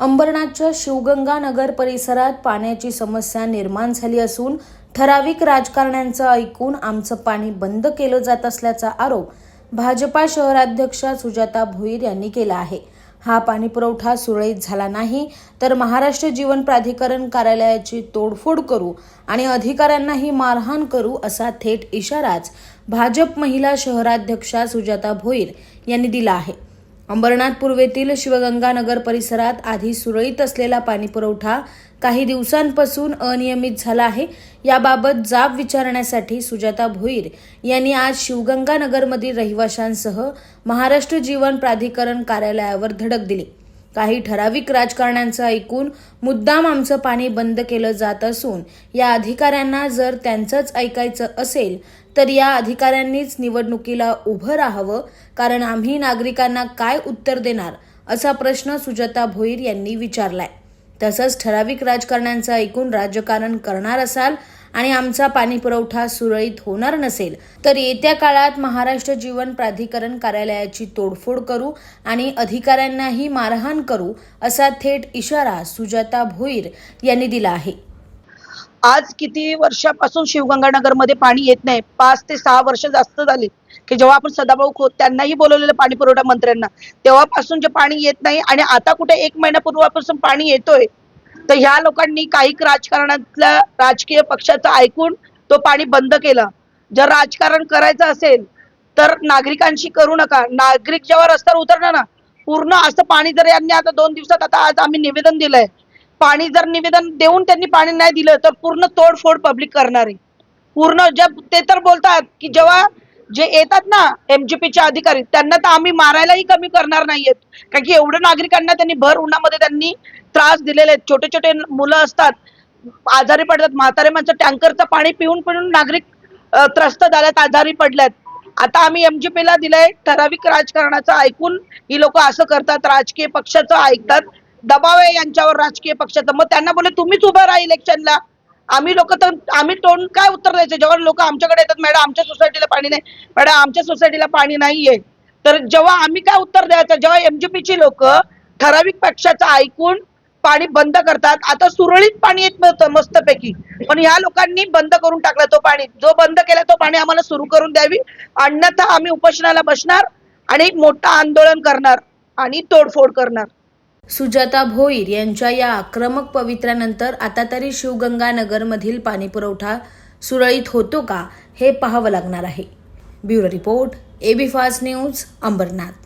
अंबरनाथच्या शिवगंगा नगर परिसरात पाण्याची समस्या निर्माण झाली असून ठराविक राजकारण्यांचं ऐकून आमचं पाणी बंद केलं जात असल्याचा आरोप भाजपा शहराध्यक्षा सुजाता भोईर यांनी केला आहे. हा पाणी पुरवठा सुरळीत झाला नाही तर महाराष्ट्र जीवन प्राधिकरण कार्यालयाची तोडफोड करू आणि अधिकाऱ्यांनाही मारहाण करू असा थेट इशाराच भाजप महिला शहराध्यक्षा सुजाता भोईर यांनी दिला आहे. अंबरनाथ पूर्वेतील शिवगंगा नगर परिसरात आधी सुरळीत असलेला पाणीपुरवठा काही दिवसांपासून अनियमित झाला आहे. याबाबत जाब विचारण्यासाठी सुजाता भोईर यांनी आज शिवगंगा नगरमधील रहिवाशांसह महाराष्ट्र जीवन प्राधिकरण कार्यालयावर धडक दिली. काही ठराविक राजकारण्यांचं ऐकून मुद्दाम आमचं पाणी बंद केलं जात असून या अधिकाऱ्यांना जर त्यांचंच ऐकायचं असेल तर या अधिकाऱ्यांनीच निवडणुकीला उभं राहावं कारण आम्ही नागरिकांना काय उत्तर देणार असा प्रश्न सुजाता भोईर यांनी विचारलाय. तसंच ठराविक राजकारण्यांचं ऐकून राजकारण करणार असाल आणि आमचा पाणी पुरवठा सुरळीत होणार नसेल तर येत्या काळात महाराष्ट्र जीवन प्राधिकरण कार्यालयाची तोडफोड करू आणि अधिकाऱ्यांनाही मारहाण करू असा थेट इशारा सुजाता भोईर यांनी दिला आहे. आज किती वर्षापासून शिवगंगानगरमध्ये पाणी येत नाही? पाच ते सहा वर्ष जास्त झाली की जेव्हा आपण सदाभाऊ खोत त्यांनाही बोलवलेलं पाणी पुरवठा मंत्र्यांना तेव्हापासून जे पाणी येत नाही आणि आता कुठे एक महिन्यापूर्वीपासून पाणी येतोय तर ह्या लोकांनी काही राजकारणातल्या राजकीय पक्षाचं ऐकून तो पाणी बंद केला. जर राजकारण करायचं असेल तर नागरिकांशी करू नका. नागरिक जेव्हा रस्त्यावर उतरणार ना पूर्ण असं पाणी जर यांनी आता दोन दिवसात आता आज आम्ही निवेदन दिलंय पाणी जर निवेदन देऊन त्यांनी पाणी नाही दिलं तर पूर्ण तोडफोड पब्लिक करणार आहे. पूर्ण जब ते तर बोलतात की जेव्हा जे येतात ना एमजीपीचे अधिकारी त्यांना तर आम्ही मारायलाही कमी करणार नाहीयेत. कारण की एवढं नागरिकांना त्यांनी भर उन्हामध्ये त्यांनी त्रास दिलेले आहेत. छोटे छोटे मुलं असतात आजारी पडतात म्हातारे माणसं टँकरचं पाणी पिऊन पिऊन नागरिक त्रस्त झाल्यात आजारी पडल्यात आता आम्ही एमजीपीला दिलंय ठराविक राजकारणाचं ऐकून ही लोक असं करतात राजकीय पक्षाचं ऐकतात दबाव आहे यांच्यावर राजकीय पक्षाचा. मग त्यांना बोलले तुम्हीच उभं राहा इलेक्शनला. आम्ही लोक तर आम्ही तोंड काय उत्तर द्यायचं? जेव्हा लोक आमच्याकडे येतात मॅडम आमच्या सोसायटीला पाणी नाही. मॅडम आमच्या सोसायटीला पाणी नाहीये. तर जेव्हा आम्ही काय उत्तर द्यायचं? जेव्हा एमजीपीची लोक ठराविक पक्षाचं ऐकून पाणी बंद करतात आता सुरळीत पाणी येत नव्हतं मस्तपैकी. पण ह्या लोकांनी बंद करून टाकला तो पाणी. जो बंद केला तो पाणी आम्हाला सुरू करून द्यावी. अन्यथा आम्ही उपोषणाला बसणार आणि एक मोठं आंदोलन करणार आणि तोडफोड करणार. सुजाता भोईर यांच्या या आक्रमक पवित्र्यानंतर आता तरी शिवगंगानगरमधील पाणीपुरवठा सुरळीत होतो का हे पाहावं लागणार आहे. Bureau report AB fast news Ambernath.